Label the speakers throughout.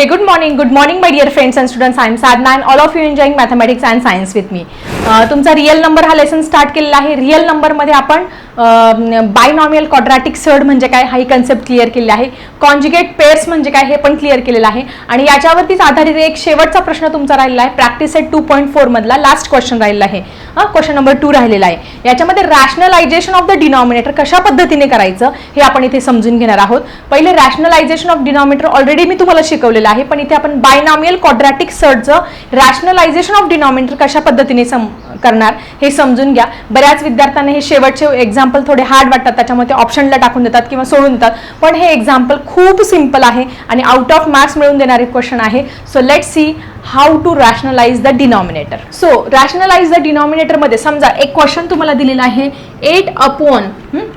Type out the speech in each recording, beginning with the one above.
Speaker 1: Hey, good morning. Good morning, my dear friends and students. I am Sadna and all of you enjoying mathematics and science with me. Uh, तुमचा real number हा lesson start केलेला आहे real नंबरमध्ये आपण binomial quadratic surd म्हणजे काय हा ही concept clear केलेला आहे कॉन्जुगेट पेअर्स म्हणजे काय हे पण क्लिअर केलेलं आहे आणि याच्यावरतीच आधारित एक शेवटचा प्रश्न तुमचा राहिलेला आहे practice set two point four मधला लास्ट क्वेश्चन राहिलेला आहे क्वेश्चन नंबर टू राहिलेला आहे याच्यामध्ये रॅशनलायझेशन ऑफ द डिनॉमिनेटर कशा पद्धतीने करायचं हे आपण इथे समजून घेणार आहोत पहिले रॅशनलायझेशन ऑफ डिनॉमिनेटर ऑलरेडी मी तुम्हाला शिकवलेलं आहे. पण इथे आपण बायनॉमियल क्वाड्रॅटिक सर्टचं रॅशनलायझेशन ऑफ डिनॉमिनेटर कशा पद्धतीने सम करणार हे समजून घ्या. बऱ्याच विद्यार्थ्यांना हे शेवटचे एक्झाम्पल थोडे हार्ड वाटतात त्याच्यामुळे ते ऑप्शनला टाकून देतात किंवा सोडून देतात. पण हे एक्झाम्पल खूप सिंपल आहे आणि आउट ऑफ मार्क्स मिळून देणारे क्वेश्चन आहे. So let see how to rationalize the denominator so rationalize the डिनॉमिनेटरमध्ये समजा एक क्वेश्चन तुम्हाला दिलेला आहे एट अपॉन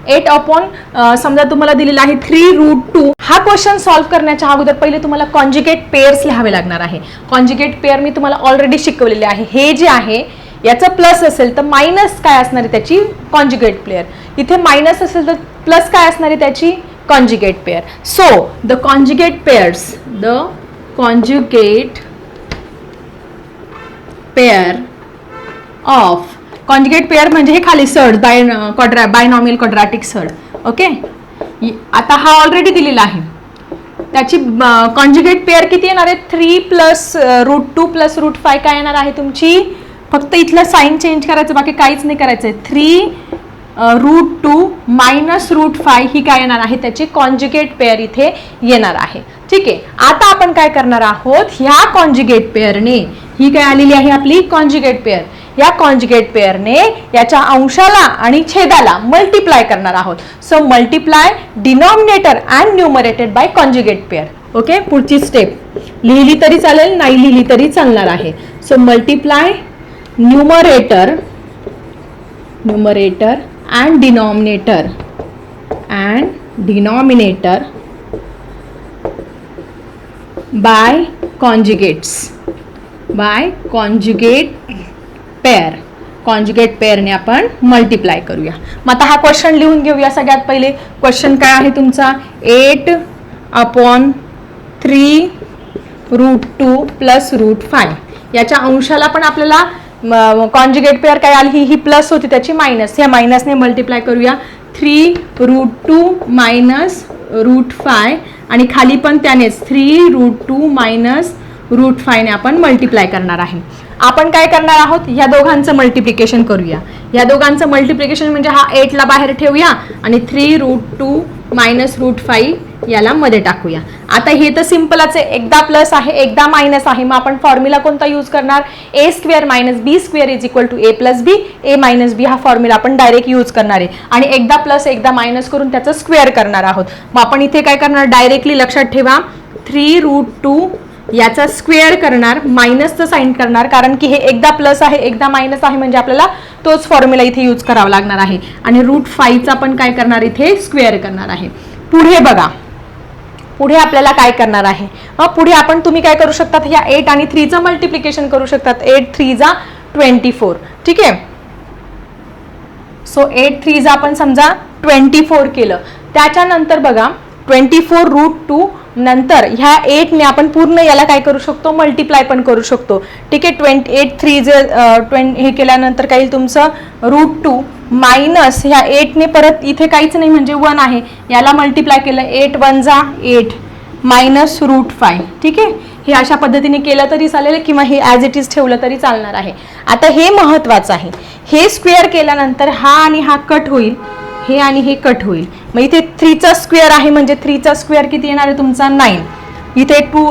Speaker 1: एट अपॉन समजा तुम्हाला दिलेला आहे थ्री रूट टू हा क्वेश्चन सॉल्व्ह करण्याच्या अगोदर पहिले तुम्हाला कॉन्जिकेट पेअर्स लिहावे लागणार आहे. कॉन्जिकेट पेअर मी तुम्हाला ऑलरेडी शिकवलेले आहे. हे जे आहे याचं प्लस असेल तर मायनस काय असणार आहे त्याची? कॉन्जुगेट प्लेअर इथे मायनस असेल तर प्लस काय असणार आहे त्याची? Conjugate pair so the conjugate pairs the conjugate pair of conjugate pair म्हणजे हे खाली सड बाय कॉड्रा बायनॉमियल कॉड्राटिक सड ओके आता हा ऑलरेडी दिलेला आहे. त्याची कॉन्जुगेट पेअर किती येणार आहे? Three plus root two plus root five काय येणार आहे तुमची? फक्त इथलं साईन चेंज करायचं बाकी काहीच नाही करायचं आहे three root two minus root five ही काय येणार आहे? त्याची कॉन्जुगेट पेअर इथे येणार आहे. ठीक आहे? आता आपण काय करणार आहोत? ह्या कॉन्जुगेट पेअरने ही काय आलेली आहे आपली? कॉन्जुगेट पेअर या कॉन्जुगेट पेअरने याच्या अंशाला आणि छेदाला मल्टिप्लाय करणार आहोत. So multiply denominator and numerated by conjugate pair okay पुढची स्टेप लिहिली तरी चालेल नाही लिहिली तरी चालणार आहे. So multiply numerator numerator and denominator and denominator by conjugates by conjugate pair conjugate पेअरने आपण मल्टिप्लाय करूया. मग आता हा क्वेश्चन लिहून घेऊया सगळ्यात पहिले. क्वेश्चन काय आहे तुमचा? Eight upon three root two plus root five याच्या अंशाला पण आपल्याला कॉन्जुगेट पेअर काय आली? ही ही प्लस होती त्याची मायनस ह्या मायनसने मल्टिप्लाय करूया. Three root two minus root five आणि खाली पण त्यानेच three root two minus root फायने आपण मल्टिप्लाय करणार आहे. आपण काय करणार आहोत? या दोघांचं मल्टिप्लिकेशन करूया. या दोघांचं मल्टिप्लिकेशन म्हणजे हा एटला बाहेर ठेवूया आणि three root two minus root five याला मध्ये टाकूया. आता हे तर सिम्पलच आहे. एकदा प्लस आहे एकदा मायनस आहे. मग आपण फॉर्म्युला कोणता यूज करणार? A square minus B square is equal to A plus B A minus B हा फॉर्म्युला आपण डायरेक्ट यूज करणार आहे. आणि एकदा प्लस एकदा मायनस करून त्याचं स्क्वेअर करणार आहोत. मग आपण इथे काय करणार? डायरेक्टली लक्षात ठेवा. थ्री रूट टू याचा स्क्वेअर करणार मायनसचं साईन करणार कारण की हे एकदा प्लस आहे एकदा मायनस आहे म्हणजे आपल्याला तोच फॉर्म्युला इथे यूज करावा लागणार आहे. आणि रूट फाईव्हचा पण काय करणार इथे? स्क्वेअर करणार आहे. पुढे बघा. पुढे आपल्याला काय करणार आहे? मग पुढे आपण तुम्ही काय करू शकतात? ह्या एट आणि थ्रीचं मल्टिप्लिकेशन करू शकतात. एट थ्रीचा ट्वेंटी फोर ठीक आहे? सो एट थ्रीचा आपण समजा ट्वेंटी फोर केलं. त्याच्यानंतर बघा ट्वेंटी फोर रूट टू नंतर ह्या एटने आपण पूर्ण याला काय करू शकतो? मल्टिप्लाय पण करू शकतो. ठीक आहे? ट्वेंटी एट थ्री जे ट्वें हे केल्यानंतर काही तुमचं रूट टू मायनस ह्या एटने परत इथे काहीच नाही म्हणजे वन आहे. याला मल्टिप्लाय केलं एट वन जा एट मायनस रूट फाय ठीक आहे? हे अशा पद्धतीने केलं तरी चालेल किंवा हे ॲज इट इज ठेवलं तरी चालणार आहे. आता हे महत्त्वाचं आहे. हे स्क्वेअर केल्यानंतर हा आणि हा कट होईल. हे आणि हे कट होईल. मग इथे थ्रीचा स्क्वेअर आहे म्हणजे थ्रीचा स्क्वेअर किती येणार आहे तुमचा? नाईन इथे टू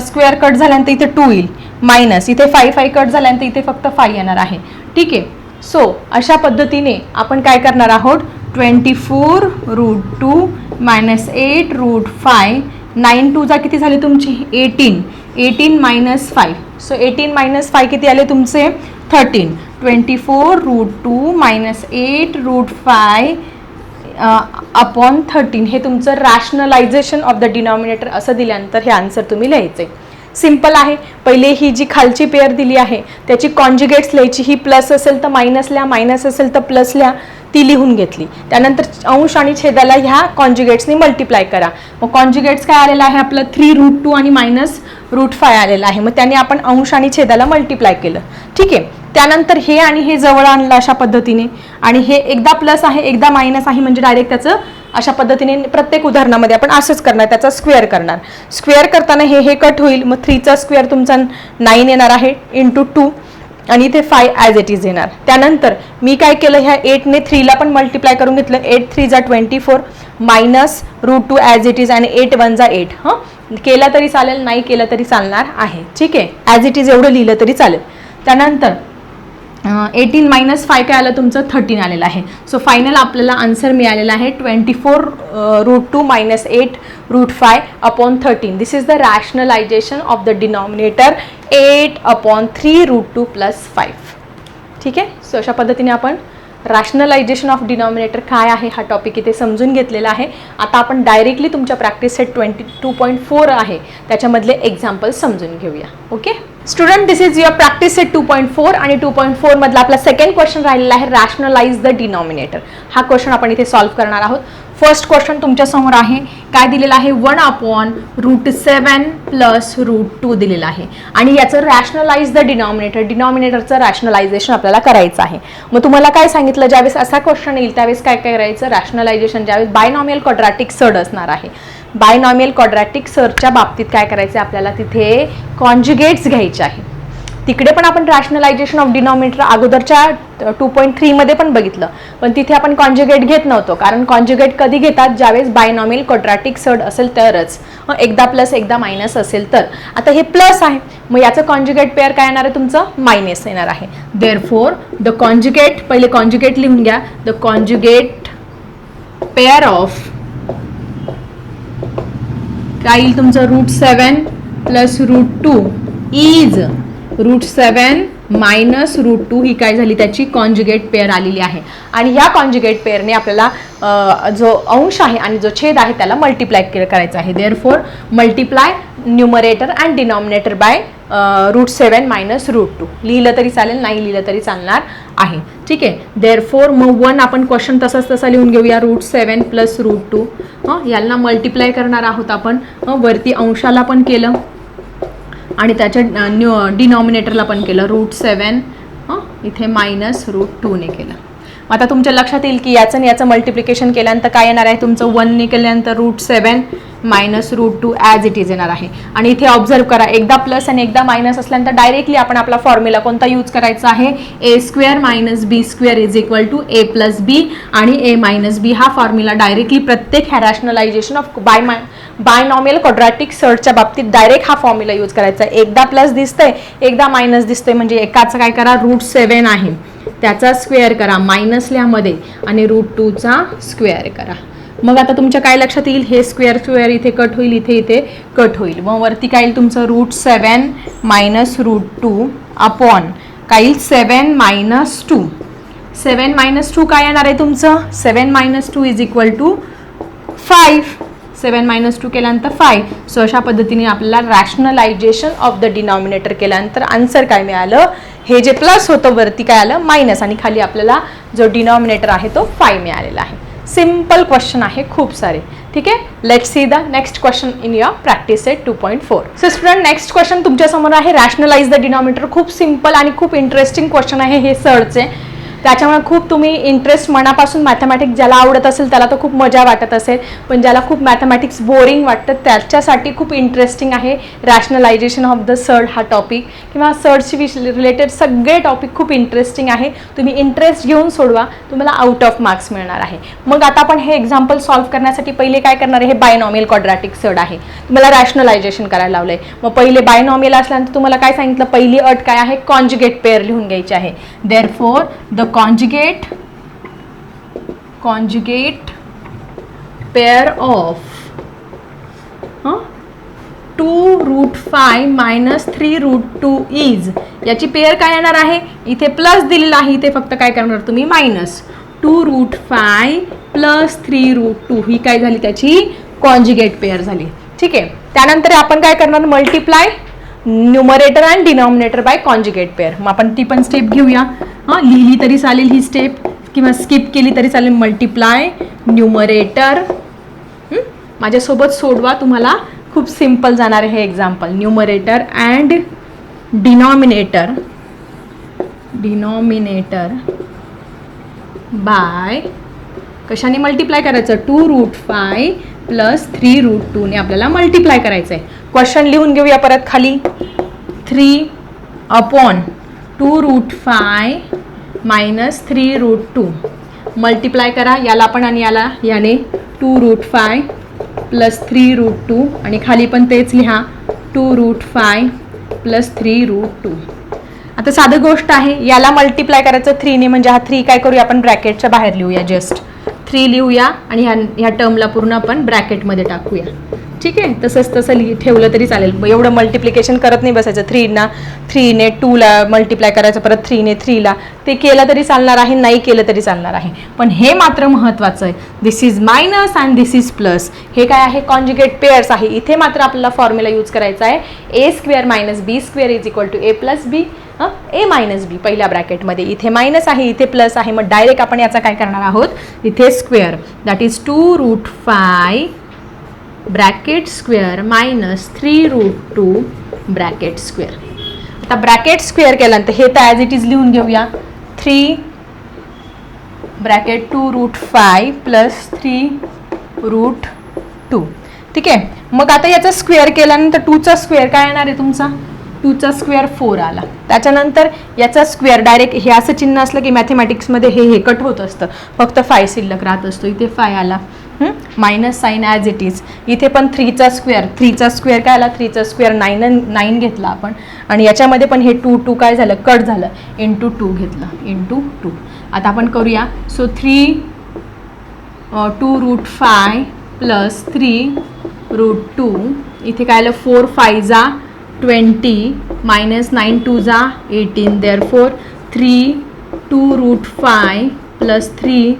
Speaker 1: स्क्वेअर कट झाल्यानंतर इथे टू येईल. मायनस इथे फाय फाय कट झाल्यानंतर इथे फक्त फाय येणार आहे. ठीक आहे? सो अशा पद्धतीने आपण काय करणार आहोत? Twenty four root two minus eight root five nine टूचा किती झाले तुमची? Eighteen eighteen minus five so eighteen minus five किती आले तुमचे? Thirteen twenty four root two minus eight root five upon thirteen. हे तुमचं रॅशनलायझेशन ऑफ द डिनॉमिनेटर असं दिल्यानंतर हे आन्सर तुम्ही लिहायचे. सिंपल आहे. पहिले ही जी खालची पेअर दिली आहे त्याची कॉन्जिगेट्स लिहायची. ही प्लस असेल तर मायनस लिहा मायनस असेल तर प्लस लिहा. ती लिहून घेतली. त्यानंतर अंश आणि छेदाला ह्या कॉन्ज्युगेट्सनी मल्टिप्लाय करा. मग कॉन्जिगेट्स काय आलेलं आहे? आपलं थ्री रूट टू आणि मायनस रूट फाय आलेला आहे. मग त्याने आपण अंश आणि छेदाला मल्टिप्लाय केलं. ठीक आहे? त्यानंतर हे आणि हे जवळ आणलं अशा पद्धतीने. आणि हे एकदा प्लस आहे एकदा मायनस आहे म्हणजे डायरेक्ट त्याचं अशा पद्धतीने प्रत्येक उदाहरणामध्ये आपण असंच करणार त्याचा स्क्वेअर करणार. स्क्वेअर करताना हे हे कट होईल. मग थ्रीचा स्क्वेअर तुमचा नाईन येणार आहे इंटू टू आणि इथे फाय ॲज इट इज येणार. त्यानंतर मी काय केलं ह्या एटने थ्रीला पण मल्टिप्लाय करून घेतलं. एट थ्री जा twenty four minus root two as it is आणि एट वन जा एट हं? केला तरी चालेल नाही केलं तरी चालणार आहे. ठीक आहे? ॲज इट इज एवढं लिहिलं तरी चालेल. त्यानंतर एटीन मायनस फाय काय आलं? तुमचं थर्टीन आलेलं आहे. सो फायनल आपल्याला आन्सर मिळालेला आहे twenty four root two minus eight root five upon thirteen this is the rationalization of the denominator eight upon three root two plus five ठीक आहे? सो अशा पद्धतीने आपण रॅशनलायझेशन ऑफ डिनॉमिनेटर काय आहे? हा टॉपिक इथे समजून घेतलेला आहे. आता आपण डायरेक्टली तुमच्या practice set twenty two point four आहे. त्याच्यामधले एक्झाम्पल समजून घेऊया. Okay student this is your practice set two point four आणि टू पॉईंट फोरमधला आपला सेकंड क्वेश्चन राहिलेला आहे रॅशनलाइज द डिनॉमिनेटर हा क्वेश्चन आपण इथे सॉल्व्ह करणार आहोत. फर्स्ट क्वेश्चन तुमच्यासमोर आहे. काय दिलेलं आहे? One upon root seven plus root two दिलेलं आहे. आणि याचं रॅशनलाइज द डिनॉमिनेटर डिनॉमिनेटरचं रॅशनलायझेशन आपल्याला करायचं आहे. मग तुम्हाला काय सांगितलं? ज्यावेळेस असा क्वेश्चन येईल त्यावेळेस काय काय करायचं? रॅशनलायझेशन ज्यावेळेस बायनॉमियल कॉड्रॅटिक सड असणार आहे. बायनॉमियल कॉड्रॅटिक सरच्या बाबतीत काय करायचं आहे आपल्याला तिथे कॉन्ज्युगेट्स घ्यायचे आहे. तिकडे पण आपण रॅशनलायझेशन ऑफ डिनॉमिनेटर अगोदरच्या टू पॉईंट थ्रीमध्ये पण बघितलं. पण तिथे आपण कॉन्ज्युगेट घेत नव्हतो. कारण कॉन्ज्युगेट कधी घेतात? ज्यावेळेस बायनॉमियल क्वाड्रॅटिक सड असेल तरच. एकदा प्लस एकदा मायनस असेल तर. आता हे प्लस आहे. मग याचं कॉन्ज्युगेट पेअर काय येणार आहे तुमचं? मायनस येणार आहे. देअर फोर द कॉन्ज्युगेट पहिले कॉन्ज्युगेट लिहून घ्या. द कॉन्ज्युगेट पेअर ऑफ काय येईल तुमचं? Root seven plus root two is root seven minus root two ही काय झाली? त्याची कॉन्जुगेट पेअर आलेली आहे. आणि ह्या कॉन्जुगेट पेअरने आपल्याला जो अंश आहे आणि जो छेद आहे त्याला मल्टिप्लाय करायचा आहे. Therefore multiply numerator and denominator by root seven minus root two. लिहिलं तरी चालेल नाही लिहिलं तरी चालणार आहे. ठीक आहे? देअर फोर मग वन आपण क्वेश्चन तसंच तसा लिहून घेऊया. Root seven plus root two. हां यांना मल्टिप्लाय करणार आहोत आपण. वरती अंशाला पण केलं. आणि त्याच्या न्यू डिनॉमिनेटरला पण केलं रूट सेवन हां इथे मायनस रूट टूने केलं. मग आता तुमच्या लक्षात येईल की याचं आणि याचं मल्टिप्लिकेशन केल्यानंतर काय येणार आहे? तुमचं वनने केल्यानंतर root seven minus root two as it is येणार आहे. आणि इथे ऑब्झर्व करा एकदा प्लस आणि एकदा मायनस असल्यानंतर डायरेक्टली आपण आपला फॉर्म्युला कोणता यूज करायचा आहे? A square minus B square is equal to A plus B आणि ए मायनस बी हा फॉर्म्युला डायरेक्टली प्रत्येक ह्या rationalisation of by my binomial quadratic सर्टच्या बाबतीत डायरेक्ट हा फॉर्म्युला यूज करायचा. आहे एकदा प्लस दिसतंय एकदा मायनस दिसतंय म्हणजे एकाचं काय करा रूट सेवन आहे. त्याचा स्क्वेअर करा मायनस ल्यामध्ये आणि रूट टूचा स्क्वेअर करा. मग आता तुमच्या काय लक्षात येईल? हे स्क्वेअर स्क्वेअर इथे कट होईल इथे इथे कट होईल. मग वरती काय येईल तुमचं? Root seven minus root two upon काय येईल? Seven minus two seven minus two काय येणार आहे तुमचं? Seven minus two is equal to five seven minus two केल्यानंतर फाय सो अशा पद्धतीने आपल्याला रॅशनलायझेशन ऑफ द डिनॉमिनेटर केल्यानंतर आन्सर काय मिळालं? हे जे प्लस होतं वरती काय आलं? मायनस आणि खाली आपल्याला जो डिनॉमिनेटर आहे तो फाय मिळालेला आहे. सिंपल क्वेश्चन आहे खूप सारे. ठीक आहे? Let see the next question in your practice set two point four so student next question तुमच्यासमोर आहे. रॅशनलाइज द डिनॉमिनेटर खूप सिंपल आणि खूप इंटरेस्टिंग क्वेश्चन आहे हे सरचे त्याच्यामुळे खूप तुम्ही इंटरेस्ट मनापासून मॅथमॅटिक्स ज्याला आवडत असेल त्याला तर खूप मजा वाटत असेल. पण ज्याला खूप मॅथमॅटिक्स बोरिंग वाटतं त्याच्यासाठी खूप इंटरेस्टिंग आहे रॅशनलायझेशन ऑफ द सर्ड हा टॉपिक किंवा सर्डशी विश रिलेटेड सगळे टॉपिक खूप इंटरेस्टिंग आहे. तुम्ही इंटरेस्ट घेऊन सोडवा तुम्हाला आउट ऑफ मार्क्स मिळणार आहे. मग आता आपण हे एक्झाम्पल सॉल्व्ह करण्यासाठी पहिले काय करणार आहे? हे बायनॉमियल क्वाड्रॅटिक सर्ड आहे. तुम्हाला रॅशनलायझेशन करायला लावलंय. मग पहिले बायनॉमियल असल्यानंतर तुम्हाला काय सांगितलं? पहिली अट काय आहे? कॉन्जुगेट पेअर लिहून घ्यायची आहे. Therefore the conjugate conjugate pair pair of two root five minus three root two is याची पेअर काय येणार आहे? इथे प्लस दिलेला आहे इथे फक्त काय करणार तुम्ही? Minus two root five plus three root two ही काय झाली त्याची? कॉन्जिगेट पेअर झाली. ठीक आहे. त्यानंतर आपण काय करणार? Multiply numerator and denominator by conjugate pair मग आपण ती पण स्टेप घेऊया. हां लिहिली तरी चालेल ही स्टेप किंवा स्किप केली तरी चालेल मल्टिप्लाय न्युमरेटर माझ्यासोबत सोडवा तुम्हाला खूप सिंपल जाणार आहे हे example numerator and denominator denominator by कशाने मल्टिप्लाय करायचं? Two root five plus three root टूने आपल्याला मल्टिप्लाय करायचं आहे क्वेश्चन लिहून घेऊया परत खाली. Three upon two root five minus three root two multiply करा याला पण आणि याला याने two root five plus three root two आणि खाली पण तेच लिहा two root five plus three root two आता साधं गोष्ट आहे याला मल्टिप्लाय करायचं थ्रीने म्हणजे हा थ्री काय करूया आपण ब्रॅकेटच्या बाहेर लिहूया जस्ट थ्री लिहूया आणि ह्या ह्या टर्मला पूर्ण आपण ब्रॅकेटमध्ये टाकूया. ठीक आहे? तसंच तसं लिहि ठेवलं तरी चालेल. एवढं मल्टिप्लिकेशन करत नाही बसायचं. थ्रीना थ्रीने टूला मल्टिप्लाय करायचं परत थ्रीने थ्रीला ते केलं तरी चालणार आहे नाही केलं तरी चालणार आहे. पण हे मात्र महत्त्वाचं आहे. This is minus and this is plus हे काय आहे? कॉन्जुगेट पेअर्स आहे. इथे मात्र आपल्याला फॉर्म्युला यूज करायचा आहे. A square minus B square is equal to A plus B A minus B पहिल्या ब्रॅकेटमध्ये इथे मायनस आहे इथे प्लस आहे. मग डायरेक्ट आपण याचा काय करणार आहोत? इथे square that is two root five bracket square minus three root two bracket square. आता ब्रॅकेट स्क्वेअर केल्यानंतर हे तर ॲज इट इज लिहून घेऊया. Three bracket two root five plus three root two. ठीक आहे? मग आता याचा स्क्वेअर केल्यानंतर टूचा स्क्वेअर काय येणार आहे तुमचा? टूचा स्क्वेअर फोर आला. त्याच्यानंतर याचा स्क्वेअर डायरेक्ट हे असं चिन्ह असलं की मॅथेमॅटिक्समध्ये हे हे कट होत असतं. फक्त फाय शिल्लक राहत असतो. इथे फाय आला. Minus sign as it is इथे पण थ्रीचा स्क्वेअर थ्रीचा स्क्वेअर काय आला? थ्रीचा स्क्वेअर नाईन नाईन घेतला आपण. आणि याच्यामध्ये पण हे टू टू काय झालं? कट झालं. इंटू टू घेतलं. इंटू टू आता आपण करूया. So three two root five plus three root two इथे काय आलं? फोर फाय जा ट्वेंटी मायनस नाईन टू जा eighteen therefore three two root five plus three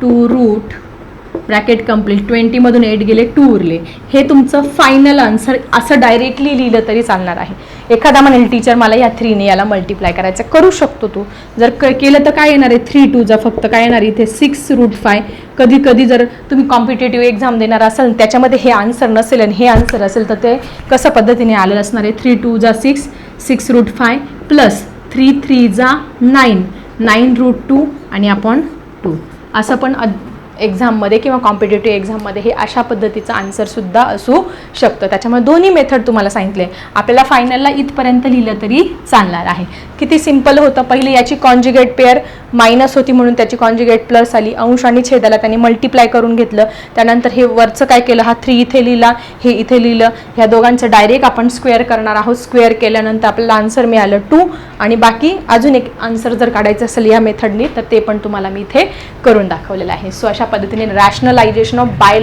Speaker 1: two root bracket complete ट्वेंटीमधून eight गेले टू उरले. हे तुमचं फायनल आन्सर असं डायरेक्टली लिहिलं तरी चालणार आहे. एखादा म्हणेल टीचर मला या थ्रीने याला मल्टिप्लाय करायचं. करू शकतो तू. जर क केलं तर काय येणार आहे? थ्री टूचा फक्त काय येणार आहे? इथे सिक्स रूट फाय कधी कधी जर तुम्ही कॉम्पिटेटिव्ह एक्झाम देणार असाल त्याच्यामध्ये हे आन्सर नसेल आणि हे आन्सर असेल तर ते कसं पद्धतीने आलेलं असणार आहे? थ्री टू जा six six root five plus three three जा नाईन नाईन रूट टू आणि आपण टू असं पण अद- एक्झाममध्ये किंवा कॉम्पिटेटिव्ह एक्झाममध्ये हे अशा पद्धतीचं आन्सरसुद्धा असू शकतं. त्याच्यामुळे दोन्ही मेथड तुम्हाला सांगितले. आपल्याला फायनलला इथपर्यंत लिहिलं तरी चालणार आहे. किती सिंपल होतं. पहिले याची कॉन्जिगेट पेअर मायनस होती म्हणून त्याची कॉन्जिगेट प्लस आली. अंश आणि छेदाला त्यांनी मल्टिप्लाय करून घेतलं. त्यानंतर हे वरचं काय केलं? हा थ्री इथे लिहिला हे इथे लिहिलं. ह्या दोघांचं डायरेक्ट आपण स्क्वेअर करणार आहोत. स्क्वेअर केल्यानंतर आपल्याला आन्सर मिळालं टू आणि बाकी अजून एक आन्सर जर काढायचं असेल या मेथडनी तर ते पण तुम्हाला मी इथे करून दाखवलेलं आहे. सो अशा पद्धतीने rationalization of by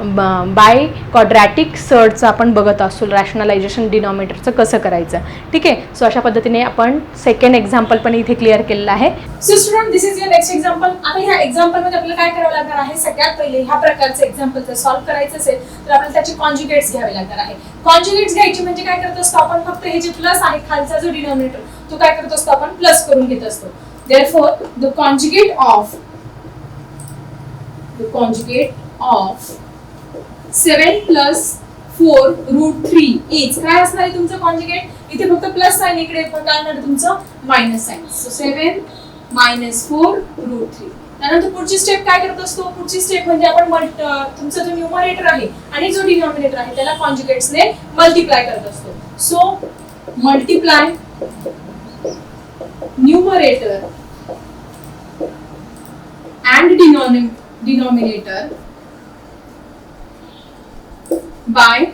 Speaker 1: by quadratic सर्टचं आपण बघत असतो रॅशनलायझेशन डिनॉमिनेटरचं कसं करायचं. ठीक आहे? सो अशा पद्धतीने आपण सेकंड एक्झाम्पल पण इथे क्लिअर केलेलं आहे.
Speaker 2: So student this is your next example आता ह्या एक्झाम्पलमध्ये आपल्याला काय करावं लागणार आहे? सगळ्यात पहिले ह्या प्रकारचं एक्झाम्पल जर सॉल्व्ह करायचं असेल तर आपल्याला त्याचे कॉन्जुगेट्स घ्यावे लागणार आहे. कॉन्ज्युगेट्स घ्यायची म्हणजे काय करत असतो आपण? फक्त हे जे प्लस आहे खालचा जो डिनॉमिनेटर तो काय करत असतो आपण? प्लस करून घेत असतो. Therefore the conjugate of the conjugate of seven plus four root three H. काय असणार आहे तुमचं कॉन्जुगेट इथे फक्त प्लस साईन इकडे पण काय असणार तुमचं? Minus sign so seven minus four root three. त्यानंतर पुढची स्टेप काय करत असतो? पुढची स्टेप म्हणजे आपण मल्ट- तुमचा जो न्यूमरेटर आहे आणि जो डिनॉमिनेटर आहे त्याला कॉन्जुगेट्सने मल्टिप्लाय करत असतो. So multiply numerator and denominator by.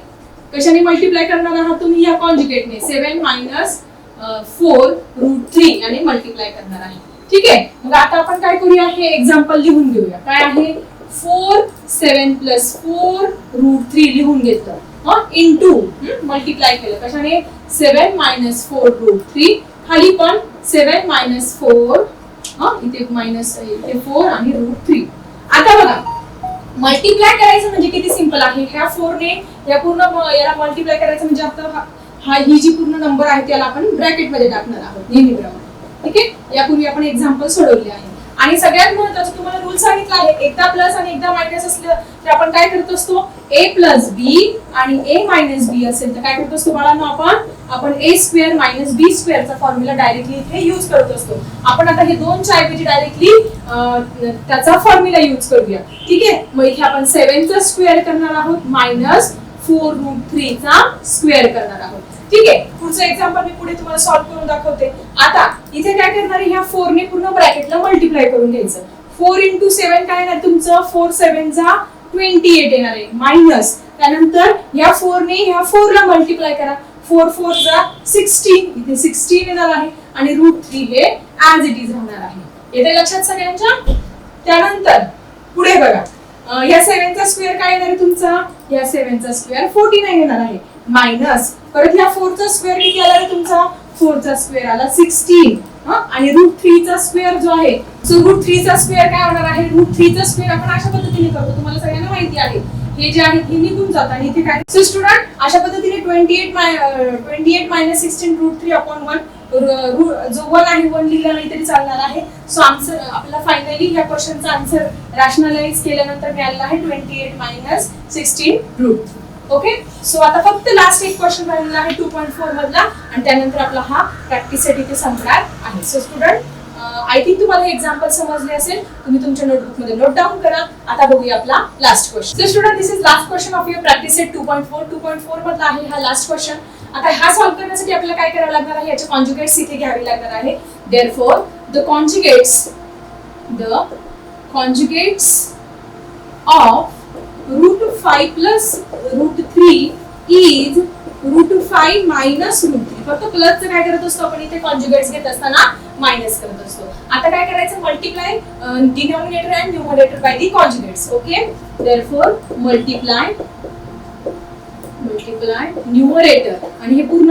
Speaker 2: कशाने मल्टिप्लाय करणार आहात तुम्ही? या कॉन्जुगेटने seven minus four root three आणि मल्टिप्लाय करणार आहे. ठीक आहे? मग आता आपण काय करूया? हे एक्झाम्पल लिहून घेऊया. काय आहे? Four seven plus four root three लिहून घेतलं. इन टू मल्टिप्लाय केलं. कशाने? Seven minus four root three खाली पण सेवन मायनस फोर इथे मायनस इथे फोर आणि रूट थ्री आता बघा. मल्टिप्लाय करायचं म्हणजे किती सिंपल आहे? ह्या फोरने या पूर्ण याला मल्टिप्लाय करायचं म्हणजे आता हा- ही जी पूर्ण नंबर आहे त्याला आपण ब्रॅकेटमध्ये टाकणार आहोत नेहमीप्रमाणे ठीक आहे? यापूर्वी आपण एक्झाम्पल सोडवले आहे. आणि सगळ्यात महत्वाचं तुम्हाला रूल सांगितला आहे एकदा प्लस आणि एकदा मायनस असलं तर आपण काय करत असतो? ए प्लस बी आणि ए मायनस बी असेल तर काय करत असतो बाळांना आपण? आपण ए स्क्वेअर मायनस बी स्क्वेअरचा फॉर्म्युला डायरेक्टली इथे युज करत असतो. आपण आता हे दोनच्या ऐवजी डायरेक्टली त्याचा फॉर्म्युला युज करूया. ठीक आहे? मग इथे आपण सेव्हनचा स्क्वेअर करणार आहोत मायनस फोर रूट थ्रीचा स्क्वेअर करणार आहोत. ठीक आहे? पुढचं एक्झाम्पल मी पुढे तुम्हाला सॉल्व्ह करून दाखवते. आता इथे काय करणार आहे? ह्या फोर ने पूर्ण ब्रॅकेटला मल्टिप्लाय करून घ्यायचं. फोर इंटू सेव्हन काय येणार? तुमचं फोर सेव्हनचा ट्वेंटी एट येणार आहे. मायनस त्यानंतर ह्या फोर ने ह्या फोर ला मल्टिप्लाय करा. फोर फोर जा सिक्स्टीन इथे सिक्स्टीन येणार आहे आणि रूट थ्री हे ऍज इट इज राहणार आहे. येते लक्षात सगळ्यांच्या? त्यानंतर पुढे बघा. या सेव्हनचा स्क्वेअर काय येणार आहे तुमचा? या सेव्हनचा स्क्वेअर फोर्टी नाईन येणार आहे. मायनस परत या फोरचा स्क्वेअर किती आला आहे तुमचा? फोरचा स्क्वेअर आला सिक्स्टीन आणि रूट थ्रीचा स्क्वेअर जो आहे सो रूट थ्रीचा स्क्वेअर काय होणार आहे? रूट थ्रीचा स्क्वेअर आपण अशा पद्धतीने करतो. तुम्हाला सगळ्यांना माहिती आहे. हे जे आहे हे निघून जात आणि इथे काय? सो स्टुडंट अशा पद्धतीने twenty eight twenty eight minus sixteen root three upon one जो वन आहे वन लिहिला नाही तरी चालणार आहे. सो आन्सर आपला फायनली या क्वेश्चनचा आन्सर रॅशनलाइज केल्यानंतर मिळालेला आहे twenty eight minus sixteen root okay so आता फक्त लास्ट एक क्वेश्चन राहिलेला आहे टू पॉईंट फोर मधला. आणि त्यानंतर आपला हा प्रॅक्टिससाठी ते संपणार आहे. सो स्टुडंट आय थिंक तुम्हाला हे एक्झाम्पल समजले असेल. तुम्ही तुमच्या नोटबुकमध्ये नोट डाऊन करा. आता बघूया आपला last question so student this is last question of your practice set two point four two point four मधला आहे हा लास्ट क्वेश्चन आता हा सॉल्व्ह करण्यासाठी आपल्याला काय करावं लागणार आहे? याचे कॉन्जुगेट्स इथे घ्यावे लागणार आहे. Therefore the conjugates the conjugates of root 5 plus root 3 is root 5 minus root 3 फक्त प्लसचं काय करत असतो आपण? इथे कॉन्जुगेट्स घेत असताना मायनस करत असतो. आता काय करायचं? Multiply denominator and numerator by the conjugates okay therefore multiply multiply numerator आणि हे पूर्ण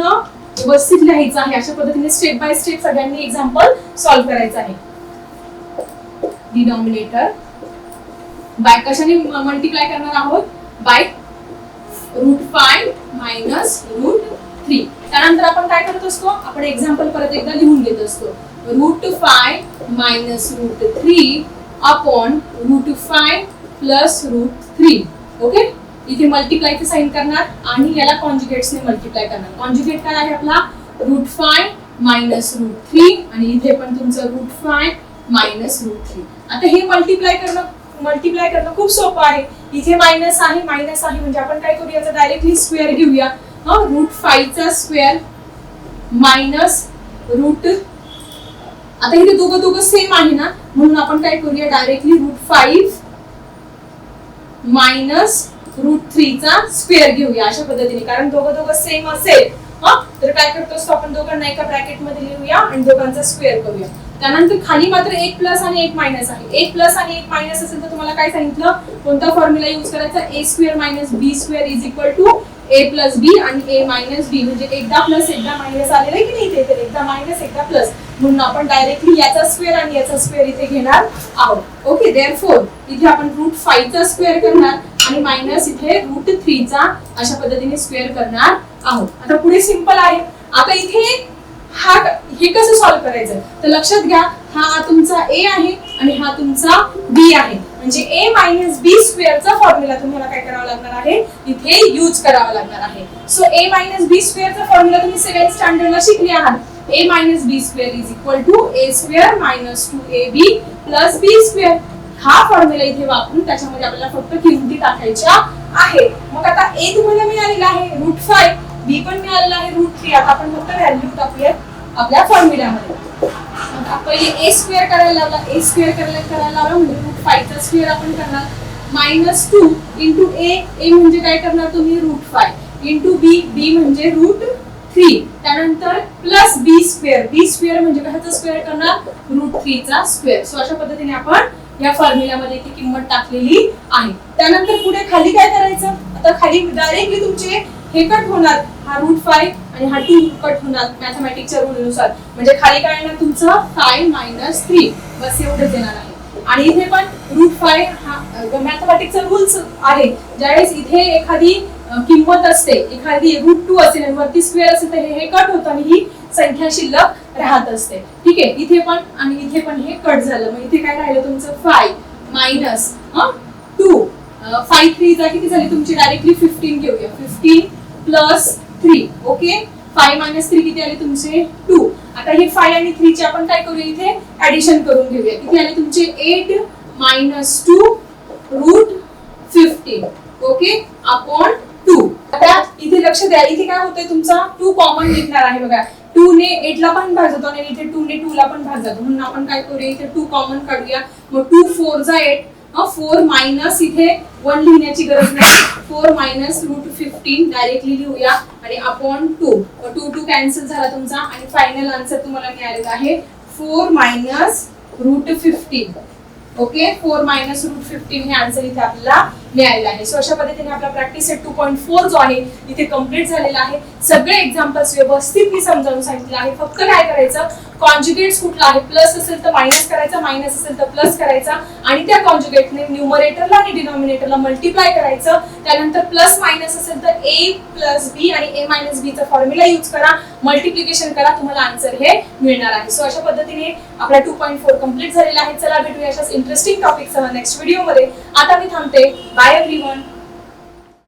Speaker 2: व्यवस्थित लिहायचं आहे. अशा पद्धतीने स्टेप बाय स्टेप सगळ्यांनी एक्झाम्पल सॉल्व्ह करायचं आहे. डिनॉमिनेटर बाय कशाने मल्टिप्लाय करणार आहोत? By root five minus root three त्यानंतर आपण काय करत असतो? आपण एक्झाम्पल परत एकदा लिहून घेत असतो. Root five minus root three upon root five plus root three okay इथे मल्टिप्लायचं साईन करणार आणि याला कॉन्जुगेट्सने मल्टिप्लाय करणार. कॉन्जुगेट काय आहे आपला? Root five minus root three आणि इथे पण तुमचं root five minus root three आता हे मल्टिप्लाय करणं मल्टिप्लाय करणं खूप सोपं आहे. इथे मायनस आहे मायनस आहे म्हणजे आपण काय करूया? याचा डायरेक्टली स्क्वेअर घेऊया. हा रूट फायचा स्क्वेअर मायनस रूट आता इथे दोघं दोघं सेम आहे ना? म्हणून आपण काय करूया? Directly root five minus root थ्रीचा square घेऊया अशा पद्धतीने. कारण दोघं दोघं सेम असेल हा? तर काय करतो? असतो आपण दोघांना एका ब्रॅकेटमध्ये लिहूया आणि दोघांचा स्क्वेअर करूया. त्यानंतर खाली मात्र एक प्लस आणि एक मायनस आहे. एक प्लस आणि एक मायनस असेल तर तुम्हाला काय सांगितलं? कोणता फॉर्म्युला युज करायचा? A square minus B square is equal to A plus B आणि ए मायनस बी म्हणजे एकदा प्लस एकदा मायनस आलेलं आहे की नाही इथे? तर एकदा मायनस एकदा प्लस म्हणून आपण डायरेक्टली याचा स्क्वेअर आणि याचा स्क्वेअर इथे घेणार आहोत. ओके देअर फोर इथे आपण रूट फाईव्हचा स्क्वेअर करणार आणि मायनस इथे रूट थ्रीचा अशा पद्धतीने स्क्वेअर करणार आहोत. आता पुढे सिंपल आहे. आता इथे हा हे कसं सॉल्व्ह करायचं? तर लक्षात घ्या हा तुमचा ए आहे आणि हा तुमचा बी आहे. म्हणजे ए मायनस बी स्क्वेअरचा फॉर्म्युला तुम्हाला काय करावा लागणार आहे? इथे यूज करावा लागणार आहे. सो ए मायनस बी स्क्वेअरचा फॉर्म्युला तुम्ही सेव्हन स्टँडर्डला शिकले आहात. A minus B square is equal to A square minus two A B plus B square हा फॉर्म्युला इथे वापरून त्याच्यामध्ये आपल्याला फक्त किमती टाकायच्या आहे मग आता ए तुम्हाला मिळालेला आहे रूट फाय बी पण मिळालेला आहे रूट थ्री आता आपण फक्त व्हॅल्यू टाकूयात आपल्या फॉर्म्युल्यामध्ये पहिले ए स्क्वेअर करायला लावला. ए स्क्वेअर करायला करायला लावला म्हणजे रूट फायचा स्क्वेअर आपण करणार. Minus two into A A म्हणजे काय करणार तुम्ही? Root five into B B म्हणजे रूट थ्री त्यानंतर plus B square B square म्हणजे कशाचा स्क्वेअर करणार रूट थ्रीचा स्क्वेअर सो अशा पद्धतीने आपण या फॉर्म्युल्यामध्ये ती किंमत टाकलेली आहे. त्यानंतर पुढे खाली काय करायचं? आता खाली डायरेक्टली तुमचे हे कट होणार हा रूट फाय आणि हा टू कट होणार मॅथमॅटिकच्या रूलनुसार म्हणजे खाली काय येणार तुमचं? फाय मायनस थ्री बस एवढंच येणार आहे. आणि इथे पण रूट फाय हा मॅथमॅटिकचा रूल्स आहे. ज्यावेळेस इथे एखादी किंमत असते एखादी रूट टू असेल आणि वरती स्क्वेअर असेल तर हे हे कट होतं आणि ही संख्या शिल्लक राहत असते. ठीक आहे? इथे पण आणि इथे पण हे कट झालं. मग इथे काय राहिलं तुमचं? Five minus two five three जा किती झाली तुमची? डायरेक्टली फिफ्टीन घेऊया. Fifteen plus three okay? Five minus three किती आले तुमचे? टू. आता हे फाय आणि थ्रीचे आपण काय करूया इथे? ऍडिशन करून घेऊया. किती आले तुमचे? Eight minus two root fifteen okay? Upon two. आता इथे लक्ष द्या. इथे काय होतंय तुमचा? टू कॉमन निघणार आहे बघा. टू ने एट ला पण भाग जातो आणि इथे टू ने टू ला पण भाग जातो म्हणून आपण काय करूया? इथे टू कॉमन काढूया. मग टू फोर जा एट फोर मायनस इथे वन लिहिण्याची गरज नाही. Four minus root fifteen directly लिहूया आणि upon two two two cancel झाला तुमचा आणि फायनल आन्सर तुम्हाला मिळालेला आहे. Four minus root fifteen okay four minus root fifteen हे आन्सर इथे आपल्याला मिळालेलं आहे. सो अशा पद्धतीने आपला practice set two point four जो आहे इथे कंप्लीट झालेला आहे. सगळे एक्झाम्पल्स व्यवस्थित मी समजावून सांगितलं आहे. फक्त काय करायचं? कॉन्जुगेट्स कुठला आहे? प्लस असेल तर मायनस करायचा मायनस असेल तर प्लस करायचा. आणि त्या कॉन्ज्युगेटने न्युमरेटरला आणि डिनॉमिनेटरला मल्टिप्लाय करायचं. त्यानंतर प्लस मायनस असेल तर ए प्लस बी आणि ए मायनस बीचा फॉर्म्युला यूज करा. मल्टिप्लिकेशन करा. तुम्हाला आन्सर हे मिळणार आहे. सो अशा पद्धतीने आपला टू पॉईंट फोर कंप्लीट झालेला आहे. चला भेटूया अशाच इंटरेस्टिंग टॉपिकसह नेक्स्ट व्हिडिओमध्ये. आता मी थांबते. Bye everyone